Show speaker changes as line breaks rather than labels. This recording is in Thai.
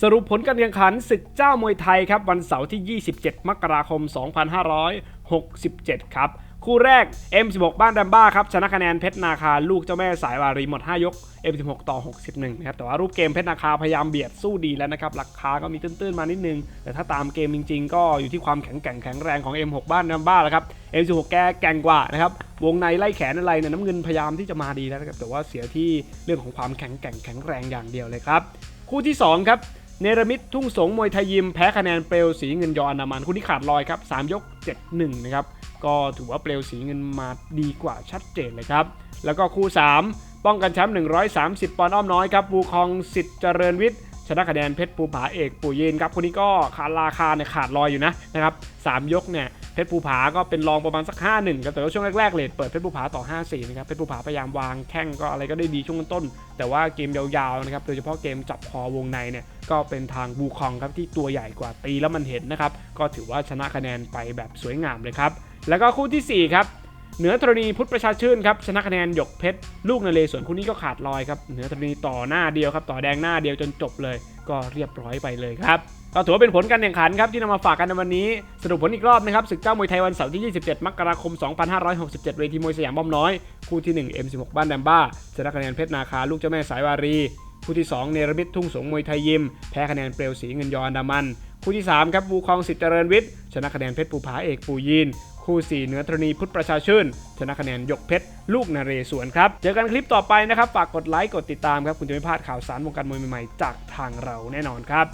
สรุปผลการแข่งขันศึกเจ้ามวยไทยครับวันเสาร์ที่ 27 มกราคม 2567 ครับ คู่แรก M16 บ้านดัมบ้าครับชนะคะแนนเพชรนาคาลูกเจ้าแม่สายวารีหมด 5 ยก M16 ต่อ 61 นะครับ แต่ว่ารูปเกมเพชรนาคาพยายามเบียดสู้ดีแล้วนะครับราคาก็มีตื้นๆมานิดนึง แต่ถ้าตามเกมจริงๆ ก็อยู่ที่ความแข็งแกร่งแข็งแรงของ M6 บ้านดัมบ้าแล้วครับ M16 แกแกร่งกว่านะครับวงในไล่แขนอะไรเนี่ยน้ำเงินพยายามที่จะมาดีแล้วนะครับแต่ว่าเสียที่เรื่องของความแข็งแกร่งแข็งแรงอย่างเดียวเลยครับคู่ที่สองครับ เนรมิตทุ่งสงมวยไทยยิมแพ้คะแนนเปลวสีเงินยออนามันคู่นี้ขาดลอยครับ3ยก 7-1 นะครับ ก็ถือว่าเปลวสีเงินมาดีกว่าชัดเจนเลยครับ แล้วก็คู่ 3 ป้องกันแชมป์130 ปอนด์อ้อมน้อยครับบูคองสิทธิ์เจริญวิทย์ชนะคะแนนเพชรภูผาเอกปู่ยีนครับคนนี้ก็ขาดราคาเนี่ยขาดลอยอยู่นะนะครับสามยกเนี่ย เพชรภูผาก็เป็นรองประมาณสัก 5-1ครับแต่ว่าช่วงแรกๆเลทเปิดเพชรภูผาต่อ 5-4นะครับเพชรภูผาพยายามวางแข้งก็อะไรก็ได้ดีช่วงต้น แต่ว่าเกมยาวๆนะครับโดยเฉพาะเกมจับคอวงในเนี่ยก็เป็นทางบูคองครับที่ตัวใหญ่กว่าตีแล้วมันเห็นนะครับก็ถือว่าชนะคะแนนไปแบบสวยงามเลยครับแล้วก็คู่ทีสี่4ครับ เหนือธรณีพุทธประชาชื่นครับชนะคะแนนหยกเพชรลูกนเรศวรคู่นี้ก็ขาดลอยครับเหนือธรณีต่อหน้าเดียวครับต่อแดงหน้าเดียวจนจบเลย ก็เรียบร้อยไปเลยครับก็ถือว่าเป็นผลการแข่งขันครับที่นำมาฝากกันในวันนี้ สรุปผลอีกรอบนะครับศึกเจ้ามวยไทยวันเสาร์ที่ 27 มกราคม 2567 เวทีมวยสยามบ้อมน้อย คู่ที่ 1 M16 บ้านแดมบ้าชนะคะแนนเพชรนาคาลูกเจ้าแม่สายวารี คู่ที่ 2 เนรมิตทุ่งสงมวยไทยยิม แพ้คะแนนเปลวสีเงินยออันดามัน คู่ที่ 3 ครับบูคองสิทธิ์เจริญวิทย์ชนะคะแนนเพชรภูผาเอกปูยีนคู่ 4 เหนือธรณีพุทธประชาชื่น ชนะคะแนนหยกเพชรลูกนเรศวรครับ เจอกันคลิปต่อไปนะครับ ฝากกดไลค์กดติดตามครับ คุณจะไม่พลาดข่าวสารวงการมวยใหม่ๆ จากทางเราแน่นอนครับ